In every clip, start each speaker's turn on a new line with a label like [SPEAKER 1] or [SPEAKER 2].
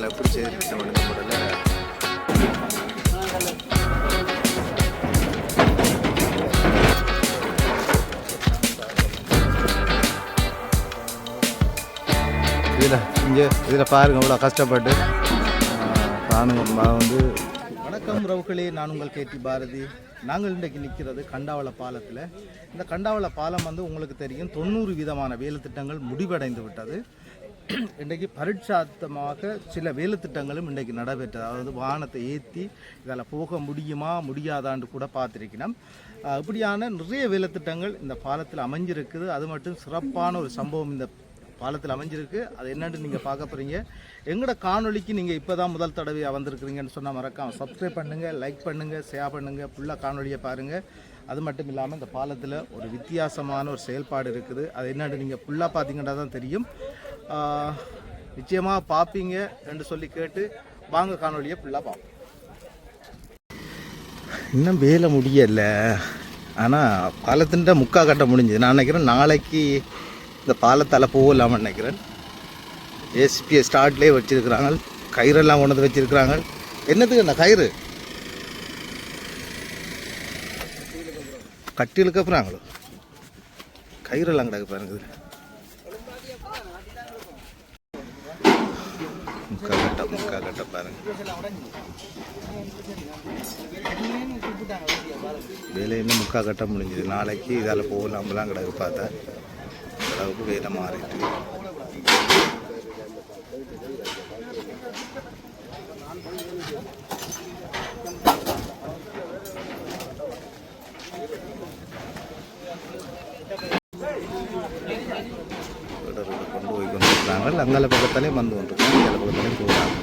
[SPEAKER 1] அதில் செய்திருக்கோம் இந்த முறையில் இதில் இங்கே இதில் பாருங்கள் இவ்வளோ கஷ்டப்பட்டு ராணுவம் வந்து வணக்கம் ரவுகளே நான் உங்கள் கேட்டி பாரதி நாங்கள் இன்றைக்கு நிற்கிறது கண்டாவள பாலத்தில் இந்த கண்டாவள பாலம் வந்து உங்களுக்கு தெரியும். தொண்ணூறு விதமான வேலை திட்டங்கள் முடிவடைந்து விட்டது இன்றைக்கு பரிட்சாத்தமாக சில வேலைத்திட்டங்களும் இன்றைக்கு நடைபெற்றது. அதாவது வாகனத்தை ஏற்றி இதில் போக முடியுமா முடியாதான்னு கூட பார்த்துருக்கணும் இப்படியான நிறைய வேலைத்திட்டங்கள் இந்த பாலத்தில் அமைஞ்சிருக்குது. அது மட்டும் சிறப்பான ஒரு சம்பவம் இந்த பாலத்தில் அமைஞ்சிருக்கு. அது என்னன்னு நீங்கள் பார்க்க போகிறீங்க எங்களோட காணொளிக்கு நீங்கள் இப்போ தான் முதல் தடவையாக வந்திருக்கிறீங்கன்னு சொன்னால் மறக்காம சப்ஸ்கிரைப் பண்ணுங்கள் லைக் பண்ணுங்கள் ஷேர் பண்ணுங்கள் ஃபுல்லாக காணொளியை பாருங்கள் அது மட்டும் இல்லாமல் இந்த பாலத்தில் ஒரு வித்தியாசமான ஒரு செயல்பாடு இருக்குது. அது என்னென்னு நீங்கள் ஃபுல்லாக பார்த்தீங்கன்னா தான் தெரியும். நிச்சயமாக பார்ப்பீங்க என்று சொல்லி கேட்டு வாங்க காணொலியை ஃபுல்லாக பார்ப்போம். இன்னும் வேலை முடியல. ஆனால் பாலத்தின் முக்கா கட்ட முடிஞ்சது. நான் நினைக்கிறேன் நாளைக்கு இந்த பாலத்தால் போகலாம்னு நினைக்கிறேன். ஏசிபியை ஸ்டார்ட்லேயே வச்சுருக்கிறாங்க. கயிறெல்லாம் கொண்டு வந்து வச்சுருக்கிறாங்க. என்னத்துக்கு அந்த கயிறு? கட்டி இழுக்கப்புறாங்களோ கயிறெல்லாம் கிடக்கு பாருங்க முக்கா கட்ட முக்கா கட்ட பாருங்க. வேலையுமே முக்கா கட்ட முடிஞ்சது. நாளைக்கு இதால் போகலாம்லாம் கிடக்கு பார்த்தா. அளவுக்கு வேலை மாறிட்டு. தொடர்பு கொண்டு போய் கொண்டு இருக்கிறாங்க அங்கால பக்கத்தாலே வந்து கொண்டிருக்காங்க இங்கால பக்கத்தாலே போகிறாங்க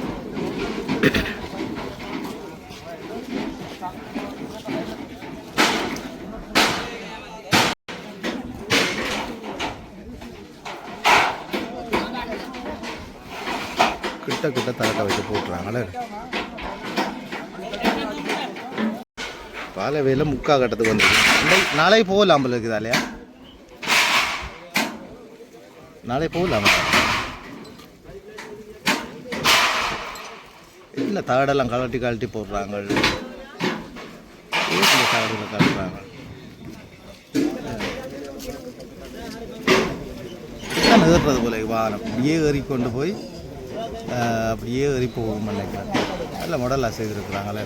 [SPEAKER 1] கிட்ட கிட்ட தரட்டை வச்சு போட்டுறாங்களே பாலவேல முக்கா கட்டத்துக்கு வந்துருக்கு நாளை போகலாம் போல இருக்குதா இல்லையா நாளை போகலாம் இல்லை தகடெல்லாம் கழட்டி கழட்டி போடுறாங்க. ஏன் கழட்டுறாங்க. நிறுத்துறது போல வாகனம் அப்படியே ஏறி கொண்டு போய் அப்படியே ஏறி போகும் நினைக்கிறேன். நல்ல மாடலாக செய்திருக்கிறாங்களே.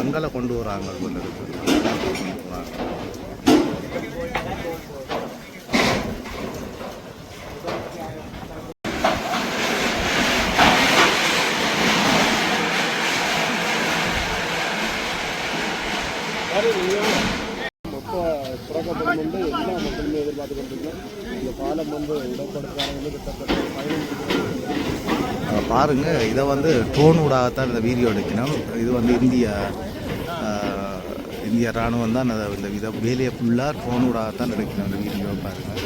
[SPEAKER 1] அங்கெல்லாம் கொண்டு வராங்க போல இருக்கு.
[SPEAKER 2] மொத்த தொடக்கப்படும் வந்து எல்லா மக்களுமே எதிர்பார்த்து கொண்டிருக்கோம் இந்த பாலம் வந்து கிட்டத்தட்ட பதினஞ்சு
[SPEAKER 1] பாருங்க இதை வந்து ட்ரோன் ஊடாகத்தான் இந்த வீடியோ எடுக்கணும். இது வந்து இந்தியா இந்திய ராணுவம் தான் அதை இந்த இதை வேலையை ஃபுல்லாக ட்ரோன் ஊடாகத்தான் எடுக்கணும் இந்த வீடியோ பாருங்க.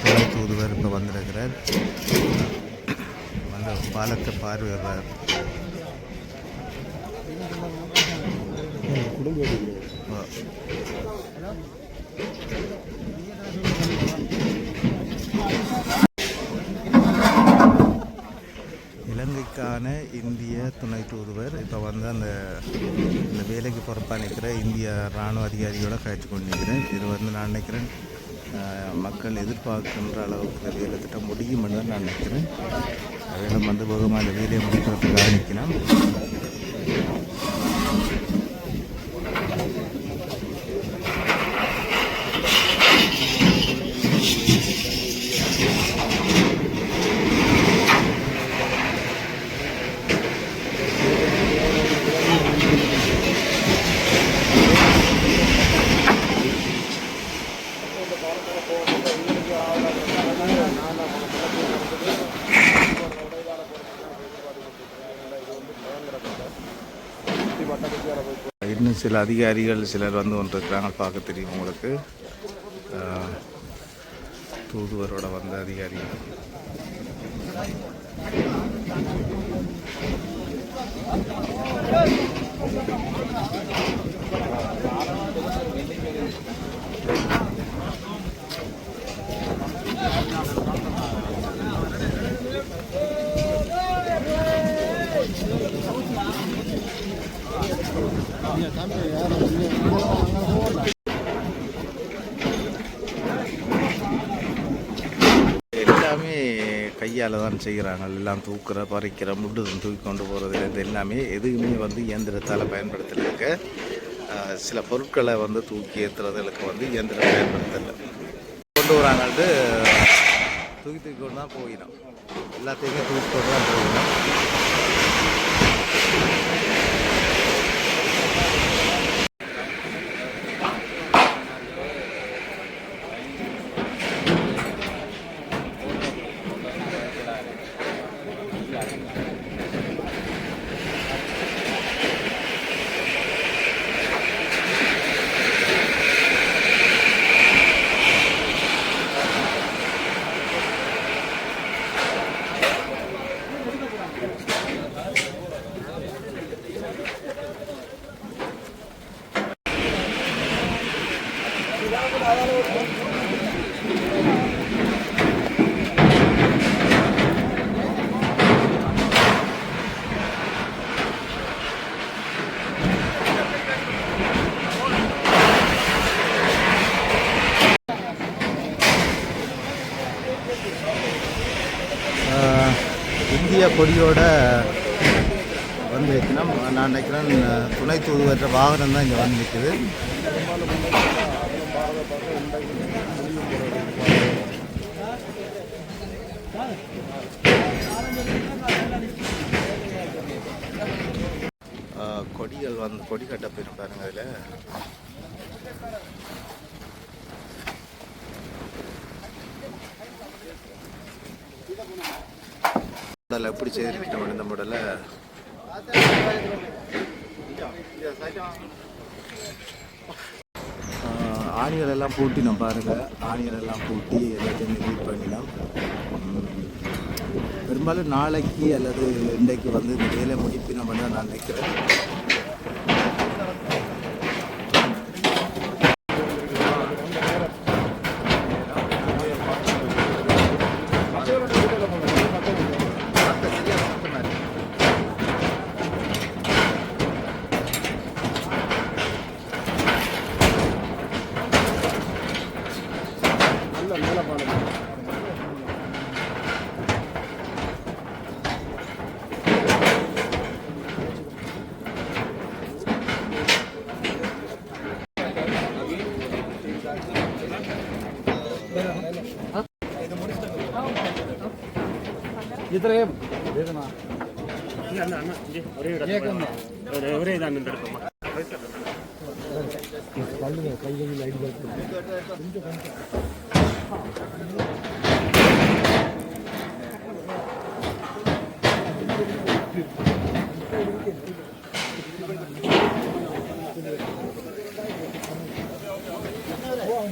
[SPEAKER 1] துணை தூதுவர் இப்போ வந்திருக்கிறார். வந்து பாலத்தை பார்வையிடுறார் ஆ. இலங்கைக்கான இந்திய துணை தூதுவர் இப்போ வந்து அந்த இந்த வேலைக்கு பொறுப்பாக நிற்கிற இந்திய இராணுவ அதிகாரியோட கழிச்சு கொண்டு நிற்கிறேன் இது வந்து நான் நினைக்கிறேன் மக்கள் எதிர்பார்க்கின்ற அளவுக்கு இந்த வேலை திட்டம் முடியும்னு தான் நான் நினைக்கிறேன். வேலை வந்து வேகமாக அந்த வேலையை முடிக்கிறதுக்காக
[SPEAKER 2] நிற்கலாம்.
[SPEAKER 1] சில அதிகாரிகள் சிலர் வந்து கொண்டிருக்கிறாங்க பார்க்க தெரியும் உங்களுக்கு. தூதுவரோட வந்த அதிகாரிகள் எல்லாமே கையால் தான் செய்கிறாங்க எல்லாம் தூக்குற பறிக்கிற முட்டு தூக்கி கொண்டு போகிறதுலேருந்து எல்லாமே எதுவுமே வந்து இயந்திரத்தால் பயன்படுத்தலைங்க. சில பொருட்களை வந்து தூக்கி ஏற்றுறதுக்கு வந்து இயந்திரம் பயன்படுத்தலை. கொண்டு வராங்கன்ட்டு தூக்கி தூக்கி கொண்டு தான் போயிடும். எல்லாத்தையுமே தூக்கி கொண்டு தான் போயிடும் ஆஹ் இந்திய கொடியோட வந்து வைக்கனா நான் நினைக்கிறேன் துணை தூதுவற்ற வாகனம் தான் இங்கே வந்து நிற்குது. கொடிகள் வந்து கொடி கட்ட போயிரும் பாருங்க அதில். மாடல் எப்படி செய்திருக்கணும் இந்த மாடலை ஆணிகள் எல்லாம் பூட்டி நம்ம பாருங்க. ஆணிகள் எல்லாம் பூட்டி எல்லாத்தையும் ரீட் பண்ணிடலாம். பெரும்பாலும் நாளைக்கு அல்லது இன்றைக்கு வந்து இந்த வேலை முடிப்பினோம் தான் நான் நினைக்கிறேன்.
[SPEAKER 3] ഇത്രയും ഒരേ
[SPEAKER 2] ഇതാണ് എന്റെ അടുത്ത്
[SPEAKER 3] കൈകളിൽ അടികൾ Thank you. Now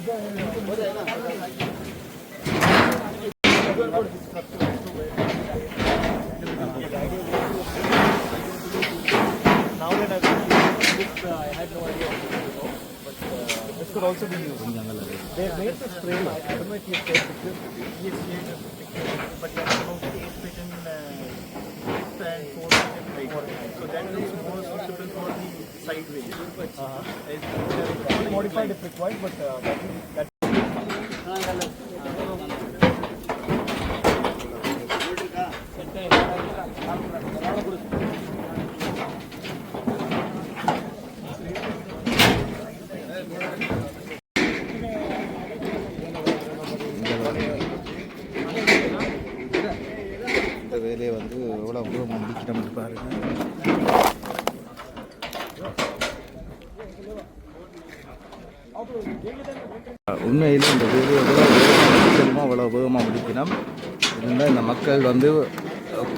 [SPEAKER 3] that I've seen this, I had no idea but uh, this could also be used. They have made this trailer. I don't know if you've checked it. Yes, yes, but you have about 8 feet in width and 4 feet in height. So that is more suitable for the sideways. Uh-huh. Modified if required, but uh, that, that
[SPEAKER 1] வந்து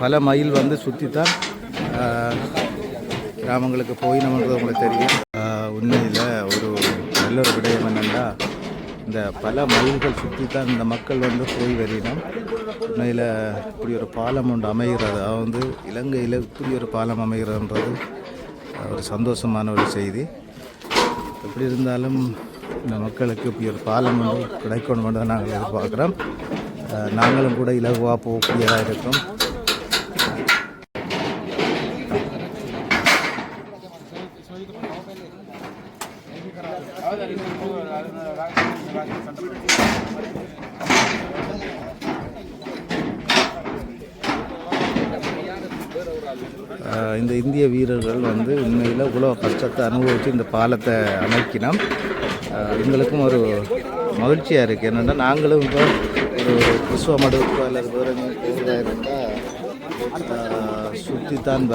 [SPEAKER 1] பல mile வந்து சுற்றித்தான் கிராமங்களுக்கு போயினோம்ன்றது உங்களுக்கு தெரியும். உண்மையில் ஒரு நல்ல ஒரு விடயம் என்னென்னா இந்த பல மைல்கள் சுற்றி தான் இந்த மக்கள் வந்து போய் வரையினோம் உண்மையில் இப்படி ஒரு பாலம் ஒன்று அமைகிறது. அது வந்து இலங்கையில் இப்படி ஒரு பாலம் அமைகிறதுன்றது ஒரு சந்தோஷமான ஒரு செய்தி. எப்படி இருந்தாலும் இந்த மக்களுக்கு இப்படி ஒரு பாலம் வந்து கிடைக்கணும் தான் நாங்கள் எதிர்பார்க்குறோம். நாங்களும் கூட இலகுவாக போகக்கூடியதாக இருக்கும். இந்த இந்திய வீரர்கள் வந்து உண்மையில் இவ்வளோ கஷ்டத்தை அனுபவித்து இந்த பாலத்தை அமைக்கினோம் எங்களுக்கும் ஒரு மகிழ்ச்சியாக இருக்குது என்னென்னா நாங்களும் இப்போ ஒரு கிறிஸ்துவ மடுவுக்கு அல்லது வேறு போகிறதா இருந்தால் சுற்றித்தான்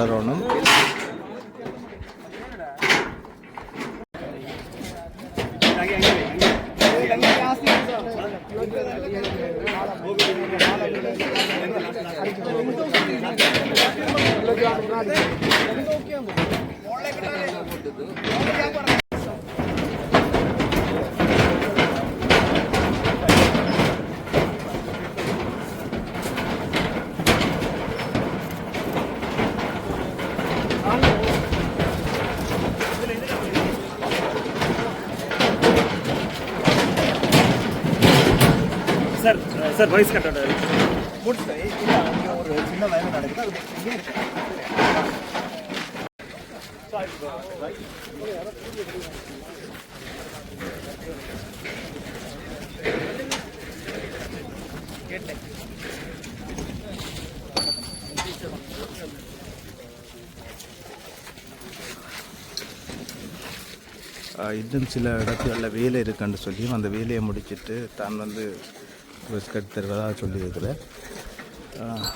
[SPEAKER 3] வாய்ஸ் கட்டோட முடிச்சுட்டேன் இல்லை அங்கே ஒரு சின்ன நடக்குது அது இங்கே இருக்கு
[SPEAKER 1] இன்னும் சில இடத்துகளில் வேலை இருக்குன்னு சொல்லியும் அந்த வேலையை முடிச்சிட்டு தான் வந்து பிஸ்கட் தருவதாக சொல்லியிருக்கிறேன். ஆஹ்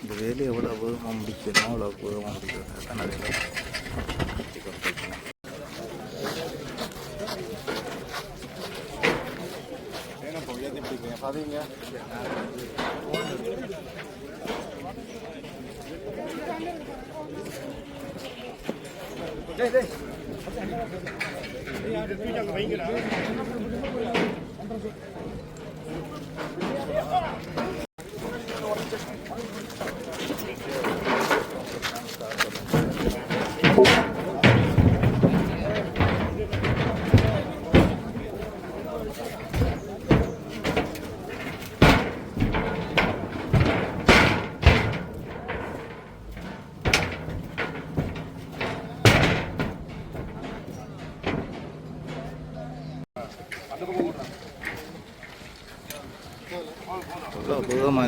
[SPEAKER 1] இந்த வேலையை எவ்வளோ வேகமாக முடிக்கணுமோ அவ்வளோ வேகமாக முடிக்கிறது தான் நிறைய எவ்வளோ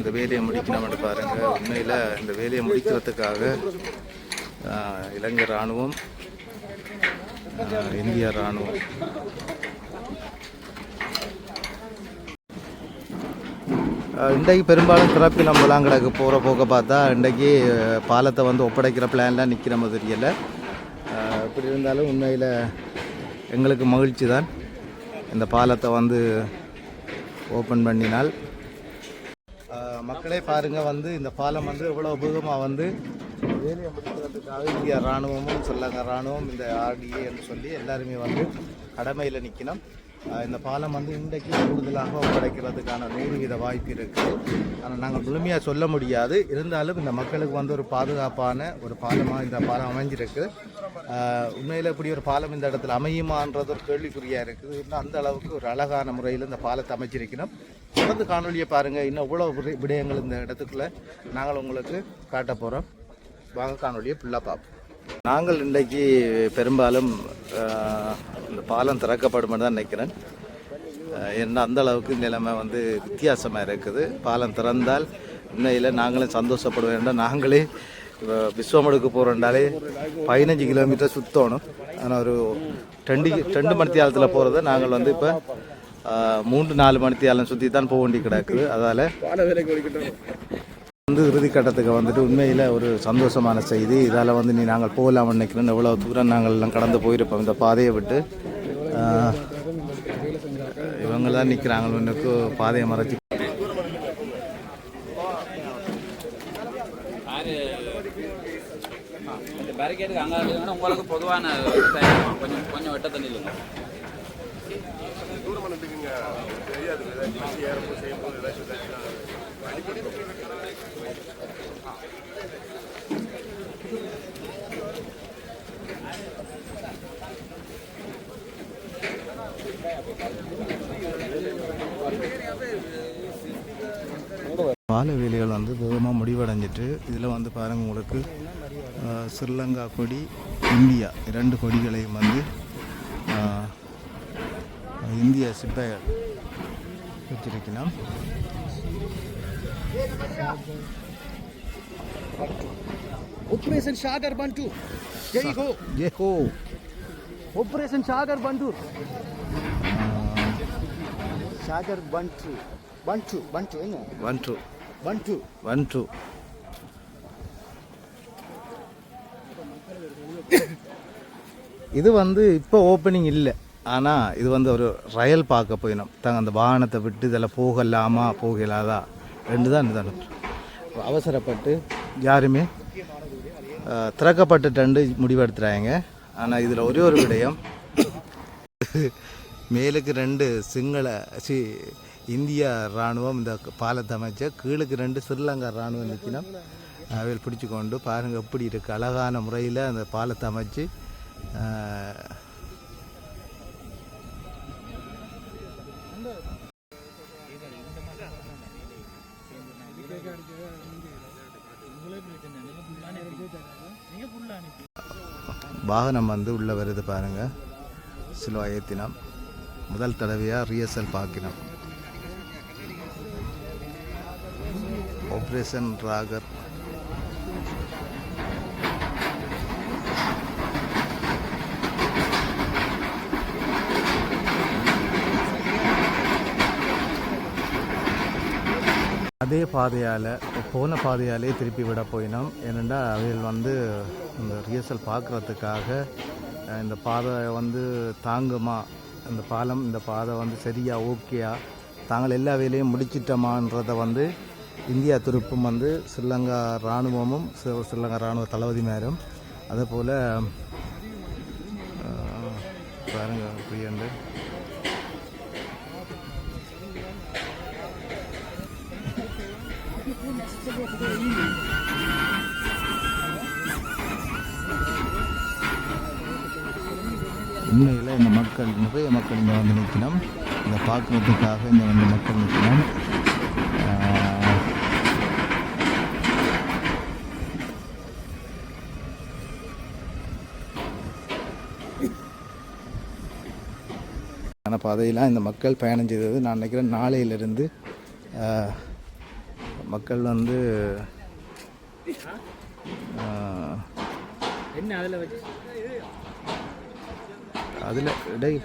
[SPEAKER 1] இந்த வேலையை முடிக்கணும்னு பாருங்கள் உண்மையில் இந்த வேலையை முடிக்கிறதுக்காக இலங்கை இராணுவம் இந்திய இராணுவம். இன்றைக்கு பெரும்பாலும் திறப்பி நம்ம விளாங்கடக்கு போகிற போக பார்த்தா இன்றைக்கு பாலத்தை வந்து ஒப்படைக்கிற பிளான்லாம் நிற்கிற மாதிரி தெரியல எப்படி இருந்தாலும் உண்மையில் எங்களுக்கு மகிழ்ச்சி தான். இந்த பாலத்தை வந்து ஓப்பன் பண்ணினால் மக்களே பாருங்க வந்து இந்த பாலம் வந்து எவ்வளோ உபயோகமாக வந்து வேலையை முடிக்கிறதுக்காக இந்திய இராணுவமும் சொல்லாங்க. இராணுவம் இந்த ஆர்டிஏன்னு சொல்லி எல்லாருமே வந்து கடமையில் நிற்கணும் இந்த பாலம் வந்து இன்றைக்கு கூடுதலாக கிடைக்கிறதுக்கான நூறு வித வாய்ப்பு இருக்குது ஆனால் நாங்கள் முழுமையாக சொல்ல முடியாது. இருந்தாலும் இந்த மக்களுக்கு வந்து ஒரு பாதுகாப்பான ஒரு பாலமாக இந்த பாலம் அமைஞ்சிருக்கு. உண்மையில் இப்படி ஒரு பாலம் இந்த இடத்துல அமையுமான்றது ஒரு கேள்விக்குறியாக இருக்குது. இன்னும் அந்த அளவுக்கு ஒரு அழகான முறையில் இந்த பாலத்தை அமைச்சிருக்கணும். தொடர்ந்து காணொலியை பாருங்கள் இன்னும் இவ்வளோ விடயங்கள் இந்த இடத்துக்குள்ள நாங்கள் உங்களுக்கு காட்ட போகிறோம் வாங்க காணொலியை ஃபுல்லாக பார்ப்போம். நாங்கள் இன்றைக்கு பெரும்பாலும் இந்த பாலம் திறக்கப்படும் தான் நினைக்கிறேன். என்ன அந்த அளவுக்கு நிலைமை வந்து வித்தியாசமாக இருக்குது. பாலம் திறந்தால் உண்மையில் நாங்களும் சந்தோஷப்பட வேண்டாம் நாங்களே இப்போ விஸ்வமடுக்கு போகிறோண்டாலே பதினஞ்சு கிலோமீட்டர் சுற்றணும் ஆனால் ஒரு ரெண்டு ரெண்டு மணி நேரத்தில் போகிறத நாங்கள் வந்து இப்போ மூன்று நாலு மணி நேரம் சுற்றி தான் போக வேண்டி கிடக்குது. அதால் வந்து இறுதி கட்டத்துக்கு வந்துட்டு உண்மையில் ஒரு சந்தோஷமான செய்தி. இதால் வந்து நீ நாங்கள் போகலாம் நினைக்கிறோம் எவ்வளோ தூரம் நாங்கள் எல்லாம் கடந்து போயிருப்போம். இந்த பாதையை விட்டு இவங்க தான் நிற்கிறாங்க இன்னுக்கு பாதையை மறைச்சி.
[SPEAKER 4] உங்களுக்கு பொதுவான கொஞ்சம் கொஞ்சம் வெட்ட தண்ணி இல்லைங்க
[SPEAKER 2] தூரம் நின்றுக்குங்க ஏறும்போது செய்யும்போது ஏதாச்சும் அடிக்கடி
[SPEAKER 1] பால வேலைகள் வந்து வேகமாக முடிவடைஞ்சிட்டு இதில் வந்து பாருங்கள் உங்களுக்கு ஸ்ரீலங்கா கொடி இந்தியா இரண்டு கொடிகளையும் வந்து இந்திய சிப்பாய்கள் வச்சிருக்கலாம்.
[SPEAKER 3] Operation Sagar Bantu. There you go.
[SPEAKER 1] Jai Ho
[SPEAKER 3] Operation Sagar Bantu. Sagar Bantu. Bantu. Bantu. என்ன
[SPEAKER 1] one two
[SPEAKER 3] Bantu.
[SPEAKER 1] One two இது வந்து இப்போ ஓப்பனிங் இல்லை ஆனால் இது வந்து ஒரு ரயல் பார்க்க போயினோம் தாங்க அந்த வாகனத்தை விட்டு இதில் போகலாமா போகலாதா ரெண்டு தான் இது அவசரப்பட்டு யாருமே? திறக்கப்பட்டுட்டு முடிவெடுத்துறாங்க. ஆனால் இதில் ஒரே ஒரு விடயம். மேலுக்கு ரெண்டு சிங்கள சி இந்திய இராணுவம் இந்த பாலத்தை அமைச்ச கீழுக்கு ரெண்டு ஸ்ரீலங்கா இராணுவம் நிற்கணும். அவையில் பிடிச்சு கொண்டு பாருங்கள் எப்படி இருக்கு. அழகான முறையில் அந்த பாலத்தை அமைச்சு வாகனம் வந்து உள்ளே வருது பாருங்கள் சிலுவா ஏற்றினோம் முதல் தடவையாக ரியர்சல் பார்க்கினோம் ஆப்ரேஷன் ராகர் அதே பாதையால் போன பாதையாலே திருப்பி விட போயினோம். ஏனென்றால் அவைகள் வந்து இந்த ரிஹர்சல் பார்க்குறதுக்காக இந்த பாதை வந்து தாங்குமா? இந்த பாலம் இந்த பாதை வந்து சரியா ஓகேயா? தாங்கள் எல்லா வேலையும் முடிச்சிட்டோமான்றதை வந்து இந்தியா துருப்பும் வந்து ஸ்ரீலங்கா இராணுவமும் ஸ்ரீலங்கா இராணுவ தளபதிமாரும் அதே போல் பாருங்கள் பிரியண்டு உண்மையில் இந்த மக்கள் நிறைய மக்கள் இங்கே வந்து நிற்கணும். இதை பார்க்குறதுக்காக இங்கே வந்து மக்கள் நிற்கணும். ஆன பாதையெல்லாம் இந்த மக்கள் பயணம் செய்தது நான் நினைக்கிறேன் நாளையிலிருந்து மக்கள் வந்து
[SPEAKER 3] என்ன அதில் வச்சு?
[SPEAKER 1] அதில் டெய்.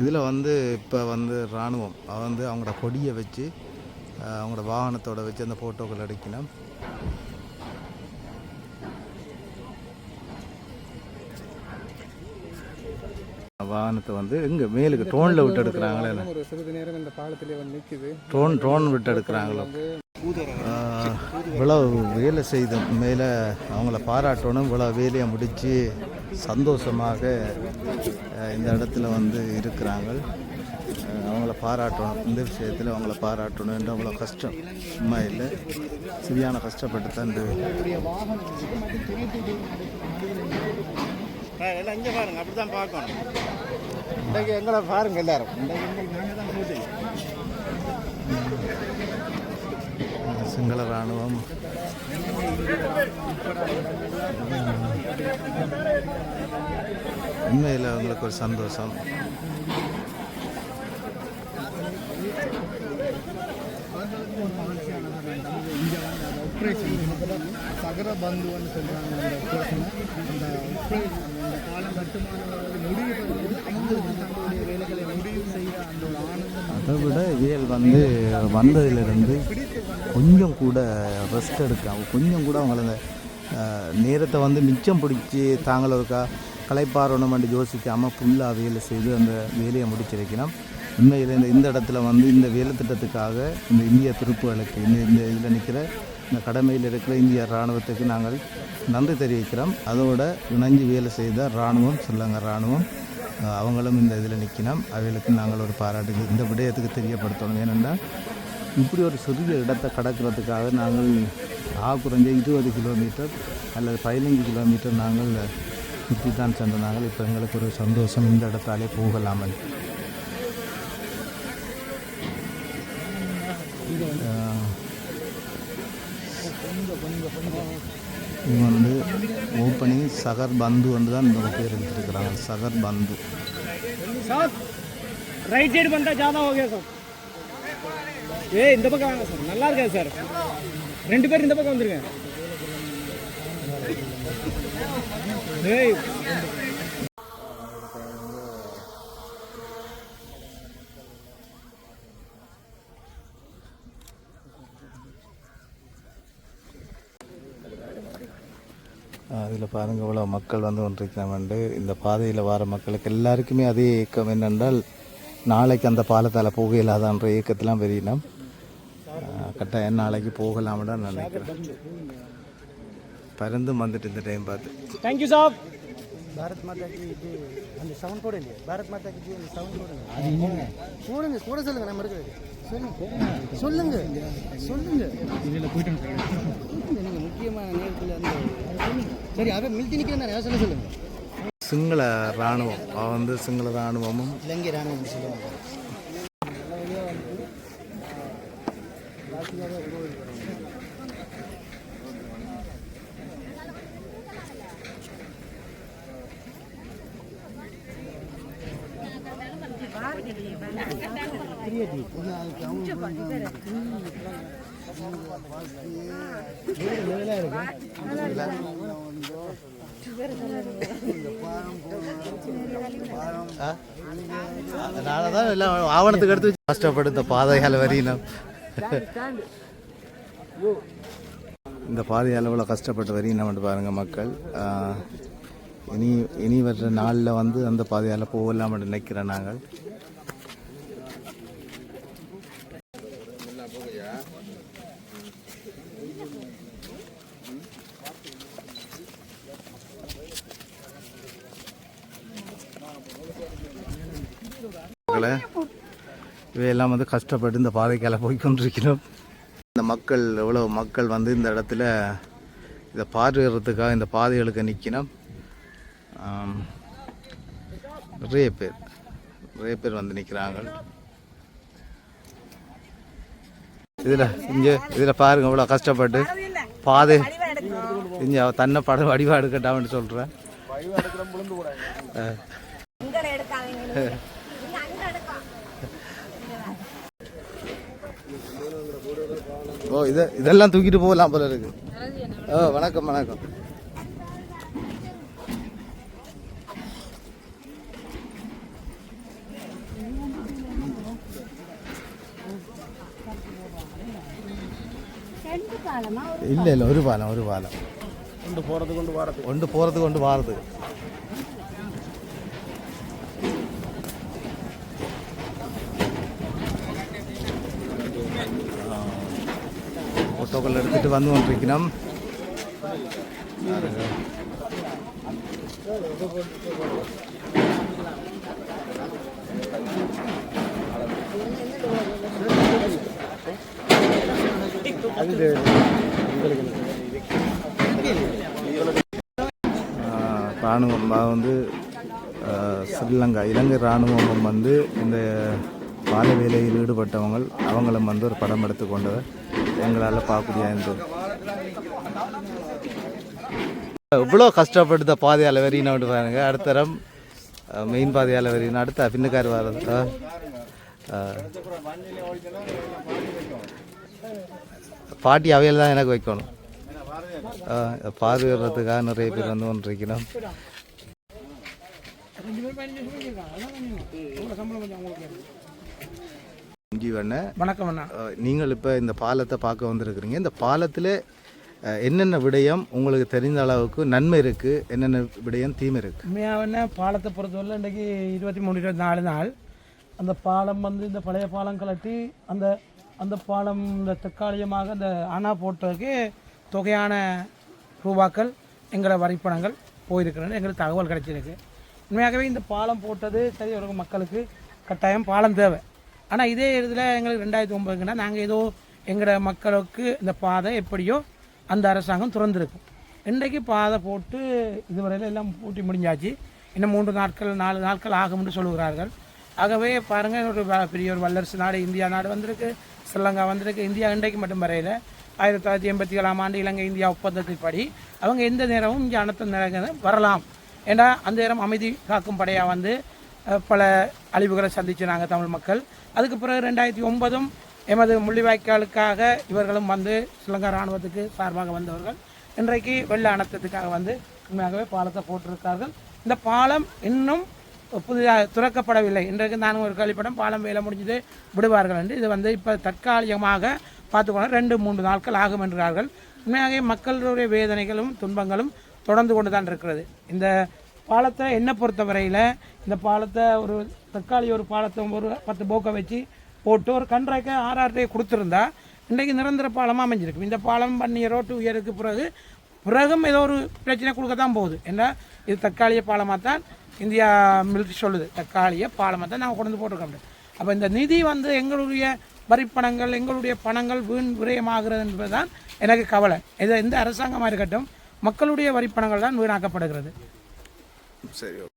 [SPEAKER 1] இதில் வந்து இப்போ வந்து இராணுவம். வந்து அவங்களோட கொடியை வச்சு அவங்களோட வாகனத்தோட வச்சு அந்த ஃபோட்டோக்கள் எடுக்கணும். வாகனத்தை வந்து எங்கே மேலுக்கு ட்ரோனில் விட்டு எடுக்கிறாங்களே.
[SPEAKER 2] ஒரு சிறிது நேரம் இந்த பாலத்திலே வந்து நிற்குது
[SPEAKER 1] ட்ரோன் ட்ரோன் விட்டு எடுக்கிறாங்களோ. இவ்வளோ வேலை செய்தும் மேலே அவங்கள பாராட்டணும். இவ்வளோ வேலையை முடித்து சந்தோஷமாக இந்த இடத்துல வந்து இருக்கிறாங்க அவங்கள பாராட்டணும். இந்த விஷயத்தில் அவங்கள பாராட்டணும் என்று அவ்வளோ கஷ்டம். சும்மா இல்லை. சரியான கஷ்டப்பட்டு தான் இந்த
[SPEAKER 3] இங்கே பாருங்க. அப்படி தான் பார்க்கணும். இன்றைக்கு எங்களை பாருங்கள் எல்லாரும். இன்றைக்கு நாங்கள் தான் போட்டு.
[SPEAKER 1] சிங்கள இராணுவம். உண்மையில் அவங்களுக்கு ஒரு சந்தோஷம்.
[SPEAKER 2] சகர பந்துன்னு சொல்கிறாங்க அந்த ஆப்ரேஷனை அந்த ஆப்ரேஷன் அந்த பாலம் கட்டுமானம் முடிவு பண்ணும்போது அவங்க வந்து தங்களுடைய வேலைகளை முடிவு செய்ய அந்த ஒரு ஆனந்தம்.
[SPEAKER 1] அதை விட இவியல் வந்து வந்ததிலிருந்து கொஞ்சம் கூட ரெஸ்ட் எடுக்க கொஞ்சம் கூட அவங்கள அந்த நேரத்தை வந்து மிச்சம் பிடிச்சி தாங்களவுக்கா இருக்கா? களைப்பாறணுமென்று யோசிக்காமல் ஃபுல்லாக வேலை செய்து அந்த வேலையை முடிச்சிருக்கணும். உண்மையில் இந்த இந்த இடத்துல வந்து இந்த வேலை திட்டத்துக்காக இந்த இந்திய துருப்புகளுக்கு இந்த இந்த இதில் நிற்கிற இந்த கடமையில் இருக்கிற இந்திய இராணுவத்துக்கு நாங்கள் நன்றி தெரிவிக்கிறோம். அதோட இணைஞ்சு வேலை செய்த இராணுவம் சொல்லுங்கள் இராணுவம் அவங்களும் இந்த இதில் நிற்கணும் அவைகளுக்கு நாங்கள் ஒரு பாராட்டு இந்த விடயத்துக்கு தெரியப்படுத்தணும். ஏனென்றால் இப்படி ஒரு சிறிய இடத்தை கடக்கிறதுக்காக நாங்கள் ஆக குறைஞ்ச இருபது கிலோமீட்டர் அல்லது பதினைஞ்சு கிலோமீட்டர் நாங்கள் சுற்றி தான் சென்ற நாங்கள் இப்போ எங்களுக்கு ஒரு சந்தோஷம் இந்த இடத்தாலே போகலாமல். இவங்க வந்து ஓப்பனிங் சகர் பந்து வந்து தான் இந்த பேர் எடுத்துருக்கிறாங்க. சகர் பந்து.
[SPEAKER 3] ரைட் சைடு பண்ணிட்டா ஜாதா ஓகே சார் ஏ இந்த பக்கம் வாங்க சார். நல்லா இருக்கா சார்? ரெண்டு பேர் இந்த பக்கம் வந்துருங்க. ஏய்.
[SPEAKER 1] அதில் பாருங்க இவ்வளோ மக்கள் வந்து கொண்டிருக்கிறவண்டு இந்த பாதையில் வர மக்களுக்கு எல்லாருக்குமே அதே ஏக்கம் என்னென்றால் நாளைக்கு அந்த பாலத்தால் போக இல்லாதான்ற ஏக்கத்தெல்லாம் பெரியணும் கட்டாயம் நாளைக்கு போகலாம்னு தான் நினைக்கிறேன். பறந்தும் வந்துட்டு இந்த டைம் பார்த்து.
[SPEAKER 3] தேங்க்யூ சாப்
[SPEAKER 2] பாரத் மாதா கி இது அந்த சவுண்ட் போட இல்லையா? பாரத் மாதா கி அந்த சவுண்ட் போடுங்க போடுங்க கூட சொல்லுங்க நம்ம இருக்கிறது. சொல்லுங்க சொல்லுங்க சொல்லுங்க. இதில் போயிட்டு நீங்கள் முக்கியமான நேரத்தில் அந்த சரி அவன் மில்த்தி நிற்கிறேன் சொல்ல சொல்லுங்க.
[SPEAKER 1] சிங்கள இராணுவம் அவன் வந்து சிங்கள இராணுவமும்
[SPEAKER 2] இலங்கை ராணுவம் சொல்லுவாங்க.
[SPEAKER 1] அதனால தான் எல்லாம் ஆவணத்துக்கு எடுத்து கஷ்டப்படுத்த கஷ்டப்பட்டு இந்த பாதையால் வரையினோம். இந்த பாதையால் இவ்வளோ கஷ்டப்பட்டு வரையினோம்னு பாருங்க மக்கள். இனி இனி வர்ற நாளில் வந்து அந்த பாதையால் போகலாம் நினைக்கிறோம் நாங்கள். இவையெல்லாம் வந்து கஷ்டப்பட்டு இந்த பாதைக்கால போய் கொண்டிருக்கிறோம் இந்த மக்கள் எவ்வளோ மக்கள் வந்து இந்த இடத்துல இதை பார்வையிடுறதுக்காக இந்த பாதைகளுக்கு நிற்கணும் நிறைய பேர் நிறைய பேர் வந்து நிற்கிறாங்க இதில் இங்கே இதில் பாருங்க இவ்வளோ கஷ்டப்பட்டு பாதை இங்கே அவ தன்னை படம் வடிவா எடுக்கட்டாம்னு சொல்கிறேன்
[SPEAKER 5] இங்கே எடுக்காதீங்க நீங்க அங்க எடுக்கலாம்
[SPEAKER 1] ஓ இதை இதெல்லாம் தூக்கிட்டு போகலாம் போல இருக்கு ஓ வணக்கம் வணக்கம்
[SPEAKER 5] ரெண்டு காலமா ஒரு
[SPEAKER 1] இல்லை இல்லை ஒரு பாலம் ஒரு பாலம்
[SPEAKER 3] கொண்டு போகிறது கொண்டு வரது
[SPEAKER 1] கொண்டு போகிறது கொண்டு வாரது ஃபோட்டோக்கள் வந்து கொண்டிருக்கிறோம். இராணுவம் வந்து ஸ்ரீலங்கா இலங்கை இராணுவம் வந்து இந்த பால வேலையில் ஈடுபட்டவங்க அவங்களும் வந்து ஒரு படம் எடுத்து கொண்டவர். எங்களால் பார்க்கக்கூடிய இருந்தது இவ்வளோ கஷ்டப்பட்டு இந்த பாதையால் விட்டு பாருங்க. அடுத்த தரம் மெயின் பாதையால் வரையினா அடுத்த பின்னுக்கார் வரதா பாட்டி அவையில் தான் எனக்கு வைக்கணும். பார்வையிடுறதுக்காக நிறைய பேர் வந்து கொண்டிருக்கிறோம். ஜீவண்ண
[SPEAKER 3] வணக்கம் அண்ணா.
[SPEAKER 1] நீங்கள் இப்போ இந்த பாலத்தை பார்க்க வந்திருக்கிறீங்க. இந்த பாலத்தில் என்னென்ன விடயம் உங்களுக்கு தெரிந்த அளவுக்கு நன்மை இருக்குது என்னென்ன விடயம் தீமை இருக்குது
[SPEAKER 6] உண்மையாகவே பாலத்தை பொறுத்தவரை இன்றைக்கி இருபத்தி மூணு இருபத்தி நாலு நாள். அந்த பாலம் வந்து இந்த பழைய பாலம் கலட்டி அந்த அந்த பாலம் இந்த தற்காலிகமாக அந்த அணா போட்டதுக்கு தொகையான ரூபாக்கள் எங்களோட வரிப்பணங்கள் போயிருக்கிறது எங்களுக்கு தகவல் கிடைச்சிருக்கு. உண்மையாகவே இந்த பாலம் போட்டது சரி ஒரு மக்களுக்கு கட்டாயம் பாலம் தேவை. ஆனால் இதே இதில் எங்களுக்கு ரெண்டாயிரத்தி ஒம்பதுங்கன்னா நாங்கள் ஏதோ எங்களோட மக்களுக்கு இந்த பாதை எப்படியோ அந்த அரசாங்கம் திறந்திருக்கும் இன்றைக்கு பாதை போட்டு இதுவரையில் எல்லாம் பூட்டி முடிஞ்சாச்சு. இன்னும் மூன்று நாட்கள் நாலு நாட்கள் ஆகும் என்று சொல்லுகிறார்கள். ஆகவே பாருங்கள் ஒரு பெரிய ஒரு வல்லரசு நாடு இந்தியா நாடு வந்திருக்கு. ஸ்ரீலங்கா வந்திருக்கு. இந்தியா இன்றைக்கு மட்டும் வரையில் ஆயிரத்தி தொள்ளாயிரத்தி எண்பத்தி ஏழாம் ஆண்டு இலங்கை இந்தியா ஒப்பந்தத்தின்படி அவங்க எந்த நேரமும் இங்கே அனைத்து நேரம் வரலாம். ஏன்னா அந்த நேரம் அமைதி காக்கும் படையாக வந்து பல அழிவுகளை சந்திச்சு நாங்கள் தமிழ் மக்கள். அதுக்கு பிறகு ரெண்டாயிரத்தி ஒன்பதும் எமது முள்ளிவாய்க்காலுக்காக இவர்களும் வந்து ஸ்ரீலங்கா இராணுவத்துக்கு சார்பாக வந்தவர்கள். இன்றைக்கு வெள்ள அனத்தத்துக்காக வந்து உண்மையாகவே பாலத்தை போட்டிருக்கார்கள். இந்த பாலம் இன்னும் புதிதாக துறக்கப்படவில்லை. இன்றைக்கு நானும் ஒரு கழிப்படம் பாலம் வேலை முடிஞ்சது விடுவார்கள் என்று. இது வந்து இப்போ தற்காலிகமாக பார்த்துக்கொள்ள ரெண்டு மூன்று நாட்கள் ஆகும் என்றார்கள். உண்மையாகவே மக்களுடைய வேதனைகளும் துன்பங்களும் தொடர்ந்து கொண்டு தான் இருக்கிறது. இந்த பாலத்தை என்னை பொறுத்தவரையில் இந்த பாலத்தை ஒரு தற்காலிக ஒரு பாலத்தை ஒரு பத்து போக்கை வச்சு போட்டு ஒரு கண்ட்ராக்டை ஆர்ஆர்டே கொடுத்துருந்தா இன்றைக்கு நிரந்தர பாலமாக அமைஞ்சிருக்கும். இந்த பாலம் பண்ணிய ரோட்டு உயருக்கு பிறகு பிறகும் ஏதோ ஒரு பிரச்சனை கொடுக்க தான் போகுது. ஏன்னா இது தற்காலிக பாலமாக தான் இந்தியா மிலிட்ரி சொல்லுது. தற்காலிக பாலமாக தான் நாங்கள் கொண்டு வந்து போட்டிருக்கோம் அப்போ இந்த நிதி வந்து எங்களுடைய வரிப்பணங்கள் எங்களுடைய பணங்கள் வீண் விரயமாகிறது என்பதுதான் எனக்கு கவலை. இது எந்த அரசாங்கமாக இருக்கட்டும் மக்களுடைய வரிப்பணங்கள் தான் வீணாக்கப்படுகிறது.
[SPEAKER 1] சரி